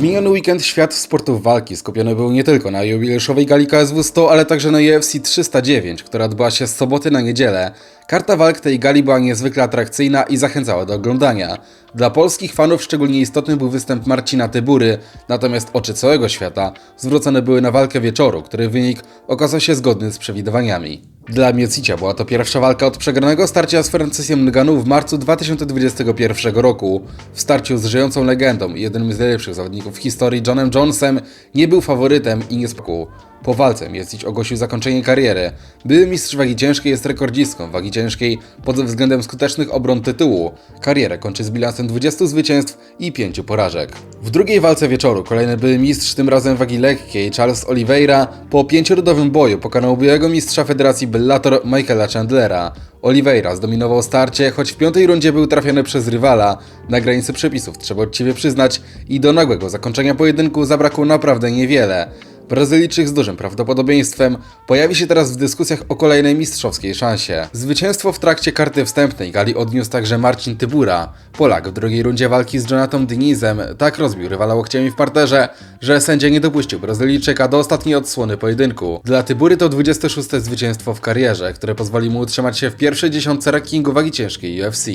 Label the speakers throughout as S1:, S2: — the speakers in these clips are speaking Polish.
S1: W miniony weekend świat sportów walki skupiony był nie tylko na jubileuszowej gali KSW 100, ale także na UFC 309, która odbyła się z soboty na niedzielę. Karta walk tej gali była niezwykle atrakcyjna i zachęcała do oglądania. Dla polskich fanów szczególnie istotny był występ Marcina Tybury, natomiast oczy całego świata zwrócone były na walkę wieczoru, której wynik okazał się zgodny z przewidywaniami. Dla Miocicia była to pierwsza walka od przegranego starcia z Francisem Nganu w marcu 2021 roku. W starciu z żyjącą legendą i jednym z najlepszych zawodników w historii Johnem Jonesem nie był faworytem i nie spokój. Po walce Miocic ogłosił zakończenie kariery. Były mistrz wagi ciężkiej jest rekordzistką wagi ciężkiej pod względem skutecznych obron tytułu. Karierę kończy z bilansem 20 zwycięstw i 5 porażek. W drugiej walce wieczoru kolejny były mistrz, tym razem wagi lekkiej, Charles Oliveira, po pięciorudowym boju pokonał byłego mistrza Federacji Bellator Michaela Chandlera. Oliveira zdominował starcie, choć w piątej rundzie był trafiony przez rywala. Na granicy przepisów trzeba uczciwie przyznać i do nagłego zakończenia pojedynku zabrakło naprawdę niewiele. Brazylijczyk z dużym prawdopodobieństwem pojawi się teraz w dyskusjach o kolejnej mistrzowskiej szansie. Zwycięstwo w trakcie karty wstępnej gali odniósł także Marcin Tybura. Polak w drugiej rundzie walki z Jonathan Dinizem tak rozbił rywala łokciami w parterze, że sędzia nie dopuścił Brazylijczyka do ostatniej odsłony pojedynku. Dla Tybury to 26. zwycięstwo w karierze, które pozwoli mu utrzymać się w pierwszej dziesiątce rankingu wagi ciężkiej UFC.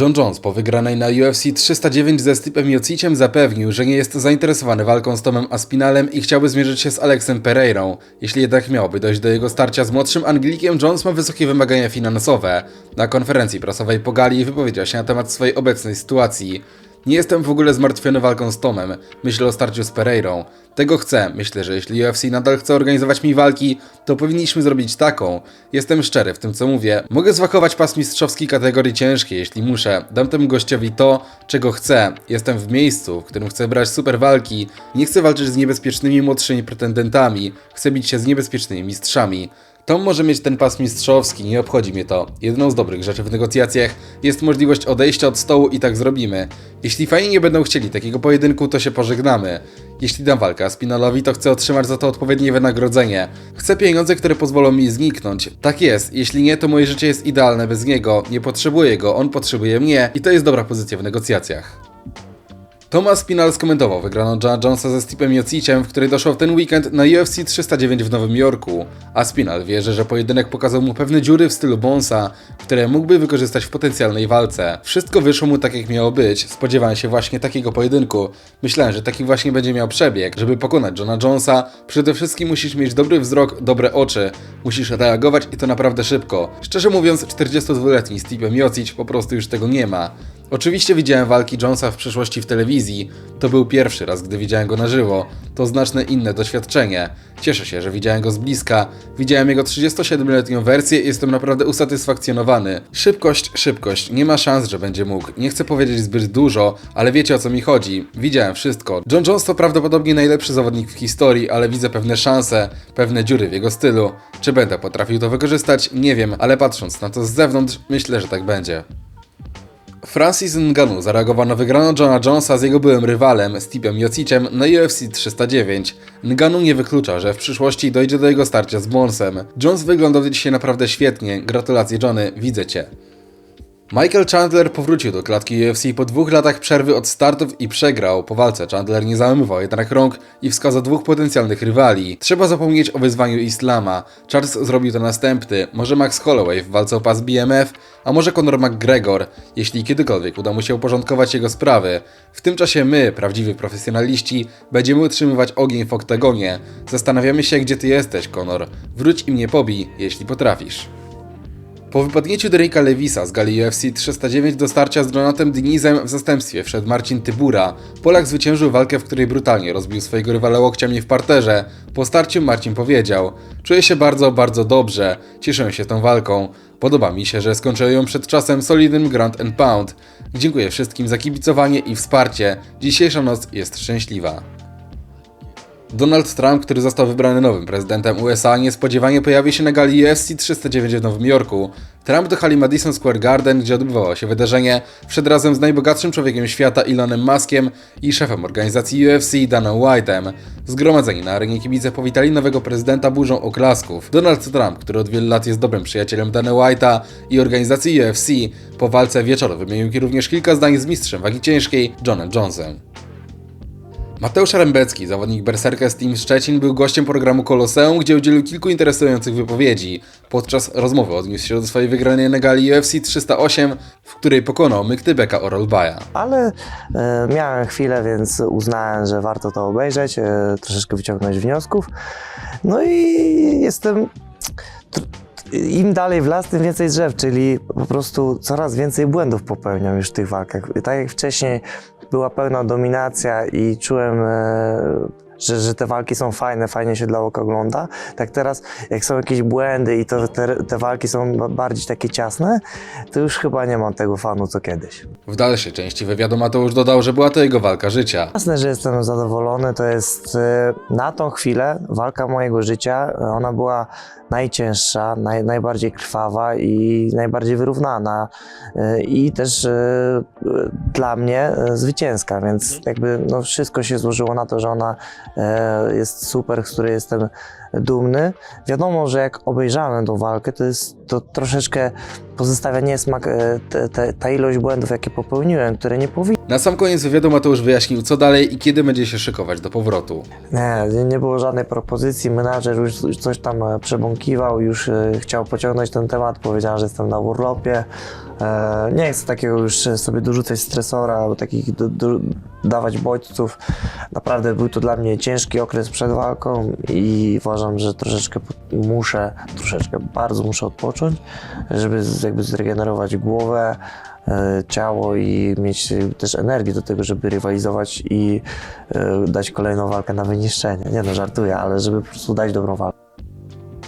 S1: John Jones po wygranej na UFC 309 ze Stipem Miociciem zapewnił, że nie jest zainteresowany walką z Tomem Aspinalem i chciałby zmierzyć się z Alexem Pereirą. Jeśli jednak miałoby dojść do jego starcia z młodszym Anglikiem, Jones ma wysokie wymagania finansowe. Na konferencji prasowej po gali wypowiedział się na temat swojej obecnej sytuacji. Nie jestem w ogóle zmartwiony walką z Tomem. Myślę o starciu z Pereirą. Tego chcę. Myślę, że jeśli UFC nadal chce organizować mi walki, to powinniśmy zrobić taką. Jestem szczery w tym, co mówię. Mogę zwakować pas mistrzowski kategorii ciężkiej, jeśli muszę. Dam temu gościowi to, czego chcę. Jestem w miejscu, w którym chcę brać super walki. Nie chcę walczyć z niebezpiecznymi młodszymi pretendentami. Chcę bić się z niebezpiecznymi mistrzami. Tom może mieć ten pas mistrzowski, nie obchodzi mnie to. Jedną z dobrych rzeczy w negocjacjach jest możliwość odejścia od stołu i tak zrobimy. Jeśli fani nie będą chcieli takiego pojedynku, to się pożegnamy. Jeśli dam walkę Spinalowi, to chcę otrzymać za to odpowiednie wynagrodzenie. Chcę pieniądze, które pozwolą mi zniknąć. Tak jest, jeśli nie, to moje życie jest idealne bez niego. Nie potrzebuję go, on potrzebuje mnie i to jest dobra pozycja w negocjacjach. Thomas Spinal skomentował wygraną Johna Jonesa ze Stepem Miociciem, w której doszło w ten weekend na UFC 309 w Nowym Jorku. A Spinal wierzy, że pojedynek pokazał mu pewne dziury w stylu Bonsa, które mógłby wykorzystać w potencjalnej walce. Wszystko wyszło mu tak jak miało być, spodziewałem się właśnie takiego pojedynku. Myślałem, że taki właśnie będzie miał przebieg. Żeby pokonać Johna Jonesa, przede wszystkim musisz mieć dobry wzrok, dobre oczy. Musisz reagować i to naprawdę szybko. Szczerze mówiąc, 42-letni Stipe Miocic po prostu już tego nie ma. Oczywiście widziałem walki Jonesa w przeszłości w telewizji. To był pierwszy raz, gdy widziałem go na żywo. To znaczne inne doświadczenie. Cieszę się, że widziałem go z bliska. Widziałem jego 37-letnią wersję i jestem naprawdę usatysfakcjonowany. Szybkość, szybkość. Nie ma szans, że będzie mógł. Nie chcę powiedzieć zbyt dużo, ale wiecie o co mi chodzi. Widziałem wszystko. John Jones to prawdopodobnie najlepszy zawodnik w historii, ale widzę pewne szanse, pewne dziury w jego stylu. Czy będę potrafił to wykorzystać? Nie wiem, ale patrząc na to z zewnątrz, myślę, że tak będzie. Francis Ngannou zareagował na wygraną Johna Jonesa z jego byłym rywalem, Stepem Miociciem, na UFC 309. Ngannou nie wyklucza, że w przyszłości dojdzie do jego starcia z Bonsem. Jones wyglądał dzisiaj naprawdę świetnie. Gratulacje Johnny, widzę cię. Michael Chandler powrócił do klatki UFC po dwóch latach przerwy od startów i przegrał. Po walce Chandler nie załamywał jednak rąk i wskazał dwóch potencjalnych rywali. Trzeba zapomnieć o wyzwaniu Islama. Charles zrobił to następny. Może Max Holloway w walce o pas BMF, a może Conor McGregor, jeśli kiedykolwiek uda mu się uporządkować jego sprawy. W tym czasie my, prawdziwi profesjonaliści, będziemy utrzymywać ogień w oktagonie. Zastanawiamy się, gdzie ty jesteś, Conor. Wróć i mnie pobij, jeśli potrafisz. Po wypadnięciu Derricka Lewisa z gali UFC 309 do starcia z Jonathan Dinizem w zastępstwie wszedł Marcin Tybura. Polak zwyciężył walkę, w której brutalnie rozbił swojego rywala łokciami w parterze. Po starciu Marcin powiedział: Czuję się bardzo, bardzo dobrze. Cieszę się tą walką. Podoba mi się, że skończyłem ją przed czasem solidnym Grand and Pound. Dziękuję wszystkim za kibicowanie i wsparcie. Dzisiejsza noc jest szczęśliwa. Donald Trump, który został wybrany nowym prezydentem USA, niespodziewanie pojawi się na gali UFC 309 w Nowym Jorku. Trump do hali Madison Square Garden, gdzie odbywało się wydarzenie, wszedł razem z najbogatszym człowiekiem świata Elonem Muskiem i szefem organizacji UFC Danem White'em. Zgromadzeni na arenie kibice powitali nowego prezydenta burzą oklasków. Donald Trump, który od wielu lat jest dobrym przyjacielem Dana White'a i organizacji UFC, po walce wieczoru wymienił również kilka zdań z mistrzem wagi ciężkiej Johnem Jonesem. Mateusz Rembecki, zawodnik Berserka z Team Szczecin, był gościem programu Koloseum, gdzie udzielił kilku interesujących wypowiedzi. Podczas rozmowy odniósł się do swojej wygranej na gali UFC 308, w której pokonał Myktybeka Orolbaja.
S2: Ale e, miałem chwilę, więc uznałem, że warto to obejrzeć, e, troszeczkę wyciągnąć wniosków. No i jestem. Im dalej w las, tym więcej drzew, czyli po prostu coraz więcej błędów popełniam już w tych walkach. Tak jak wcześniej była pełna dominacja i czułem, e, że, że te walki są fajne, fajnie się dla oka ogląda, tak teraz jak są jakieś błędy i to te, te walki są ba- bardziej takie ciasne, to już chyba nie mam tego fanu co kiedyś.
S1: W dalszej części wywiadu Mateusz dodał, że była to jego walka życia.
S2: Jasne, że jestem zadowolony. To jest e, na tą chwilę walka mojego życia. Ona była najcięższa, naj, najbardziej krwawa i najbardziej wyrównana. e, I też e, dla mnie zwycięska, więc jakby no, wszystko się złożyło na to, że ona jest super, z której jestem dumny. Wiadomo, że jak obejrzałem tą walkę, to jest to troszeczkę pozostawia niesmak e, te, te, ta ilość błędów, jakie popełniłem, które nie powinny
S1: Na sam koniec wywiadu Mateusz wyjaśnił, co dalej i kiedy będzie się szykować do powrotu.
S2: Nie, nie- było żadnej propozycji. Menadżer już coś tam e, przebąkiwał, już e, chciał pociągnąć ten temat. Powiedziałem, że jestem na urlopie. Nie chcę takiego już sobie dorzucać stresora, albo takich do, do, dawać bodźców. Naprawdę był to dla mnie ciężki okres przed walką i uważam, że troszeczkę muszę, troszeczkę bardzo muszę odpocząć, żeby jakby zregenerować głowę, e, ciało i mieć też energię do tego, żeby rywalizować i e, dać kolejną walkę na wyniszczenie. Nie no, żartuję, ale żeby po prostu dać dobrą walkę.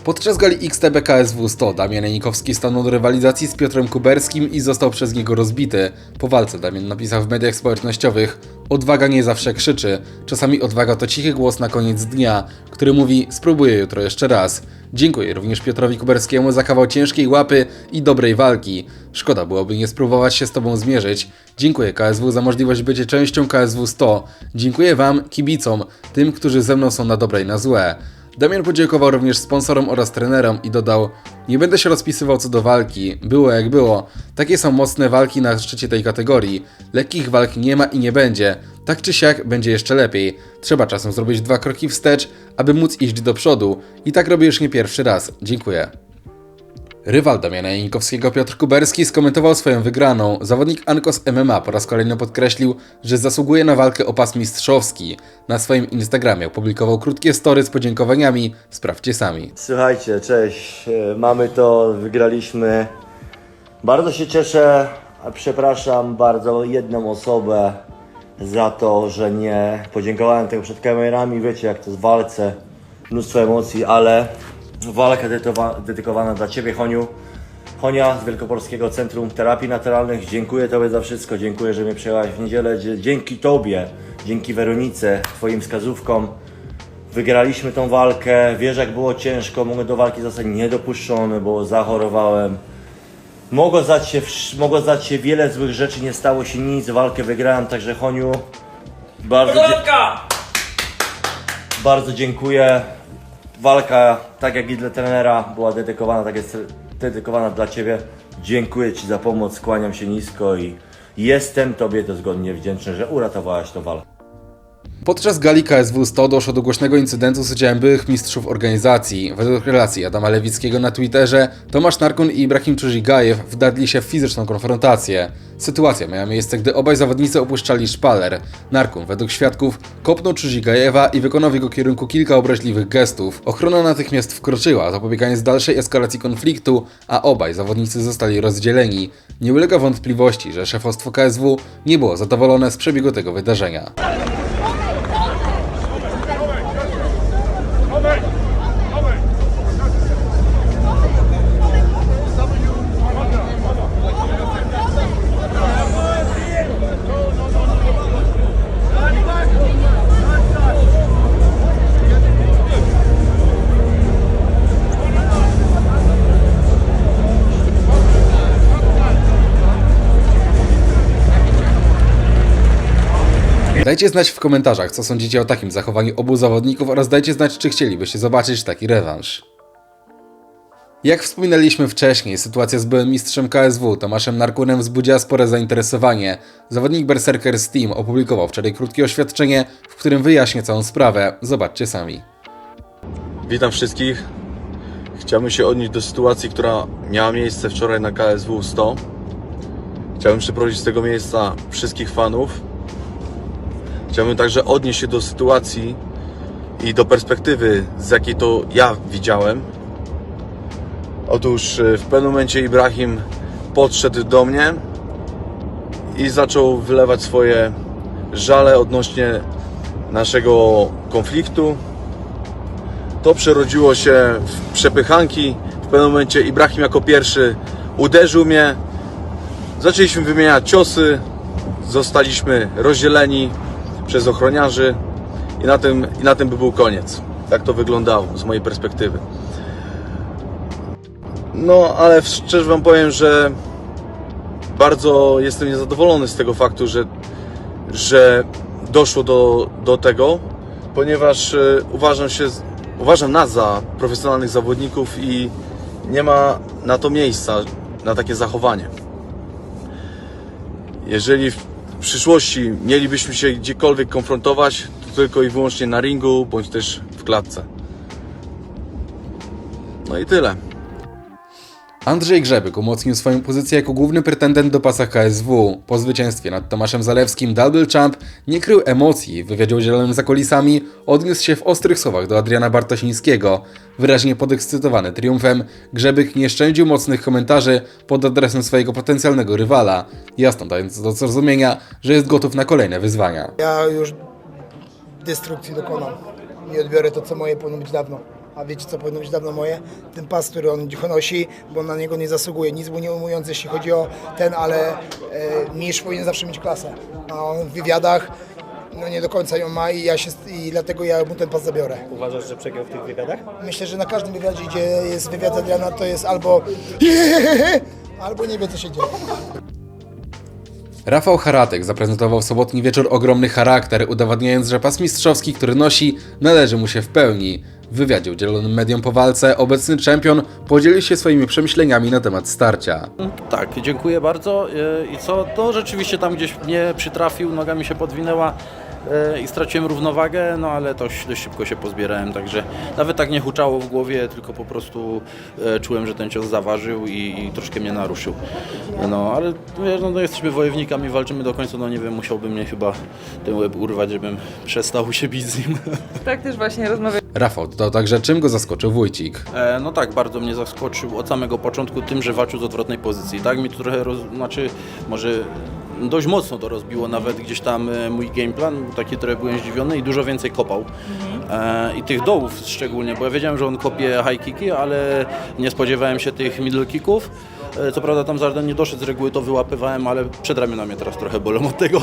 S1: Podczas gali XTB KSW 100 Damian Janikowski stanął do rywalizacji z Piotrem Kuberskim i został przez niego rozbity. Po walce Damian napisał w mediach społecznościowych Odwaga nie zawsze krzyczy. Czasami odwaga to cichy głos na koniec dnia, który mówi spróbuję jutro jeszcze raz. Dziękuję również Piotrowi Kuberskiemu za kawał ciężkiej łapy i dobrej walki. Szkoda byłoby nie spróbować się z Tobą zmierzyć. Dziękuję KSW za możliwość bycia częścią KSW 100. Dziękuję Wam, kibicom, tym, którzy ze mną są na dobre i na złe. Damian podziękował również sponsorom oraz trenerom i dodał: Nie będę się rozpisywał co do walki, było jak było. Takie są mocne walki na szczycie tej kategorii. Lekkich walk nie ma i nie będzie. Tak czy siak będzie jeszcze lepiej. Trzeba czasem zrobić dwa kroki wstecz, aby móc iść do przodu. I tak robię już nie pierwszy raz. Dziękuję. Rywal Damiana Janikowskiego Piotr Kuberski skomentował swoją wygraną. Zawodnik Ankos MMA po raz kolejny podkreślił, że zasługuje na walkę o pas mistrzowski. Na swoim Instagramie opublikował krótkie story z podziękowaniami. Sprawdźcie sami.
S3: Słuchajcie, cześć. E, Mamy to, wygraliśmy. Bardzo się cieszę, przepraszam bardzo jedną osobę za to, że nie podziękowałem tego przed kamerami. Wiecie, jak to jest w walce, mnóstwo emocji, ale walka dedykowa- dedykowana dla Ciebie, Honiu. Honia z Wielkopolskiego Centrum Terapii Naturalnych. Dziękuję Tobie za wszystko. Dziękuję, że mnie przyjęłaś w niedzielę. Dzie- Dzięki Tobie, dzięki Weronice, Twoim wskazówkom Wygraliśmy tą walkę. Wiesz, jak było ciężko. Mogłem do walki zostać niedopuszczony, bo zachorowałem. Mogło zdać, się, mogło zdać się wiele złych rzeczy, nie stało się nic. Walkę wygrałem, także Honiu, bardzo, bardzo dziękuję. Walka, tak jak i dla trenera, była dedykowana, tak jest dedykowana dla Ciebie. Dziękuję Ci za pomoc, kłaniam się nisko i jestem Tobie dozgodnie wdzięczny, że uratowałaś tą walkę.
S1: Podczas gali KSW 100 doszło do głośnego incydentu z udziałem byłych mistrzów organizacji. Według relacji Adama Lewickiego na Twitterze, Tomasz Narkun i Ibrahim Czuzigajew wdarli się w fizyczną konfrontację. Sytuacja miała miejsce, gdy obaj zawodnicy opuszczali szpaler. Narkun, według świadków, kopnął Czuzigajewa i wykonał w jego kierunku kilka obraźliwych gestów. Ochrona natychmiast wkroczyła, zapobiegając dalszej eskalacji konfliktu, a obaj zawodnicy zostali rozdzieleni. Nie ulega wątpliwości, że szefostwo KSW nie było zadowolone z przebiegu tego wydarzenia. Dajcie znać w komentarzach, co sądzicie o takim zachowaniu obu zawodników oraz dajcie znać, czy chcielibyście zobaczyć taki rewanż. Jak wspominaliśmy wcześniej, sytuacja z byłym mistrzem KSW Tomaszem Narkunem wzbudziła spore zainteresowanie. Zawodnik Berserker Steam opublikował wczoraj krótkie oświadczenie, w którym wyjaśnia całą sprawę. Zobaczcie sami.
S4: Witam wszystkich. Chciałbym się odnieść do sytuacji, która miała miejsce wczoraj na KSW 100. Chciałbym przeprowadzić z tego miejsca wszystkich fanów. Chciałbym także odnieść się do sytuacji i do perspektywy, z jakiej to ja widziałem. Otóż e, w pewnym momencie Ibrahim podszedł do mnie i zaczął wylewać swoje żale odnośnie naszego konfliktu, to przerodziło się w przepychanki. W pewnym momencie Ibrahim jako pierwszy uderzył mnie. Zaczęliśmy wymieniać ciosy. Zostaliśmy rozdzieleni przez ochroniarzy i na tym, i na tym by był koniec. Tak to wyglądało z mojej perspektywy. No, ale szczerze Wam powiem, że bardzo jestem niezadowolony z tego faktu, że, że doszło do, do tego, ponieważ e, uważam się, uważam nas za profesjonalnych zawodników i nie ma na to miejsca, na takie zachowanie. Jeżeli w przyszłości mielibyśmy się gdziekolwiek konfrontować, to tylko i wyłącznie na ringu, bądź też w klatce. No i tyle.
S1: Andrzej Grzebyk umocnił swoją pozycję jako główny pretendent do pasa KSW. Po zwycięstwie nad Tomaszem Zalewskim Double Champ nie krył emocji. W wywiadzie udzielonym za kulisami odniósł się w ostrych słowach do Adriana Bartosińskiego. Wyraźnie podekscytowany triumfem, Grzebyk nie szczędził mocnych komentarzy pod adresem swojego potencjalnego rywala, jasno dając do zrozumienia, że jest gotów na kolejne wyzwania.
S5: Ja już destrukcji dokonam. Nie odbiorę to, co moje powinno być dawno. A wiecie, co powinno być dawno moje? Ten pas, który on nosi, bo na niego nie zasługuje. Nic mu nie ujmując, jeśli chodzi o ten, ale e, mistrz powinien zawsze mieć klasę. A on w wywiadach no nie do końca ją ma i, ja się, i dlatego ja mu ten pas zabiorę.
S6: Uważasz, że przegrał w tych wywiadach?
S5: Myślę, że na każdym wywiadzie, gdzie jest wywiad Adriana, to jest albo albo nie wie, co się dzieje.
S1: Rafał Haratek zaprezentował w sobotni wieczór ogromny charakter, udowadniając, że pas mistrzowski, który nosi, należy mu się w pełni. W wywiadzie udzielonym mediom po walce obecny czempion podzielił się swoimi przemyśleniami na temat starcia.
S7: Tak, dziękuję bardzo. E, I co? To rzeczywiście tam gdzieś mnie przytrafił, noga mi się podwinęła i straciłem równowagę, no ale to dość szybko się pozbierałem, także nawet tak nie huczało w głowie, tylko po prostu e, czułem, że ten cios zaważył i, i troszkę mnie naruszył. No ale wiesz, no, no jesteśmy wojownikami, walczymy do końca, no nie wiem, musiałby mnie chyba ten łeb urwać, żebym przestał się bić z nim.
S8: Tak też właśnie rozmawialiśmy
S1: Rafał dodał także, czym go zaskoczył Wójcik.
S7: E, no tak, bardzo mnie zaskoczył od samego początku tym, że walczył z odwrotnej pozycji. Tak mi to trochę, roz, znaczy może dość mocno to rozbiło nawet gdzieś tam e, mój gameplan, taki trochę byłem zdziwiony i dużo więcej kopał. E, I tych dołów szczególnie, bo ja wiedziałem, że on kopie high kicki, ale nie spodziewałem się tych middle kicków. E, Co prawda tam Zarden nie doszedł, z reguły to wyłapywałem, ale przedramiona mnie teraz trochę bolą od tego.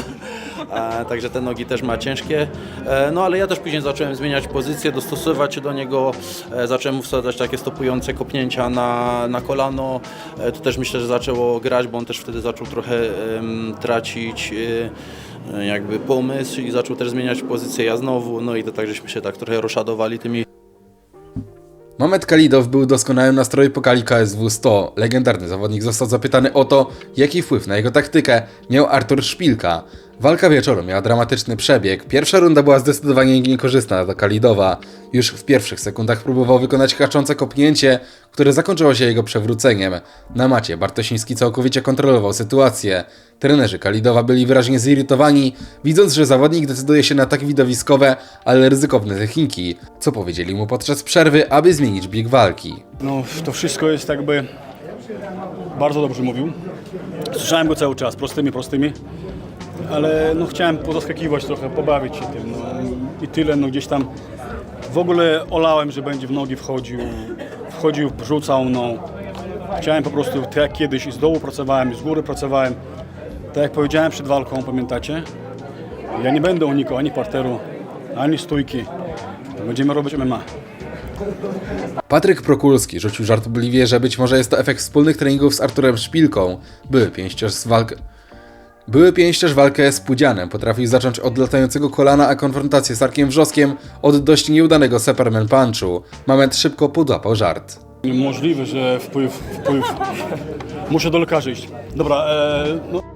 S7: Także te nogi też ma ciężkie. E, No ale ja też później zacząłem zmieniać pozycję, dostosowywać się do niego. E, Zacząłem wsadzać takie stopujące kopnięcia na, na kolano. To też myślę, że zaczęło grać, bo on też wtedy zaczął trochę tracić jakby pomysł i zaczął też zmieniać pozycję ja znowu. No i to tak żeśmy się tak trochę roszadowali tymi
S1: Mamet Kalidow był doskonałym nastroju po kali KSW 100. Legendarny zawodnik został zapytany o to, jaki wpływ na jego taktykę miał Artur Szpilka. Walka wieczoru miała dramatyczny przebieg. Pierwsza runda była zdecydowanie niekorzystna dla Kalidowa. Już w pierwszych sekundach próbował wykonać haczące kopnięcie, które zakończyło się jego przewróceniem. Na macie Bartosiński całkowicie kontrolował sytuację. Trenerzy Kalidowa byli wyraźnie zirytowani, widząc, że zawodnik decyduje się na tak widowiskowe, ale ryzykowne techniki, co powiedzieli mu podczas przerwy, aby zmienić bieg walki.
S9: No, to wszystko jest jakby bardzo dobrze mówił. Słyszałem go cały czas, prostymi, prostymi, ale no, chciałem pozaskakiwać trochę, pobawić się tym. No, I tyle, no gdzieś tam w ogóle olałem, że będzie w nogi wchodził, wchodził, rzucał, no. Chciałem po prostu, tak jak kiedyś, i z dołu pracowałem, i z góry pracowałem. Tak jak powiedziałem przed walką, pamiętacie? Ja nie będę unikał ani parteru, ani stójki. Będziemy robić MMA.
S1: Patryk Prokulski rzucił żartobliwie, że być może jest to efekt wspólnych treningów z Arturem Szpilką. Były pięściarz z walk... Były pięściarz walkę z Pudzianem potrafił zacząć od latającego kolana, a konfrontację z Arkiem Wrzoskiem od dość nieudanego Superman Punchu. Moment szybko podłapał żart.
S9: Możliwe, że wpływ, wpływ. Muszę do lekarza iść. Dobra, e, no.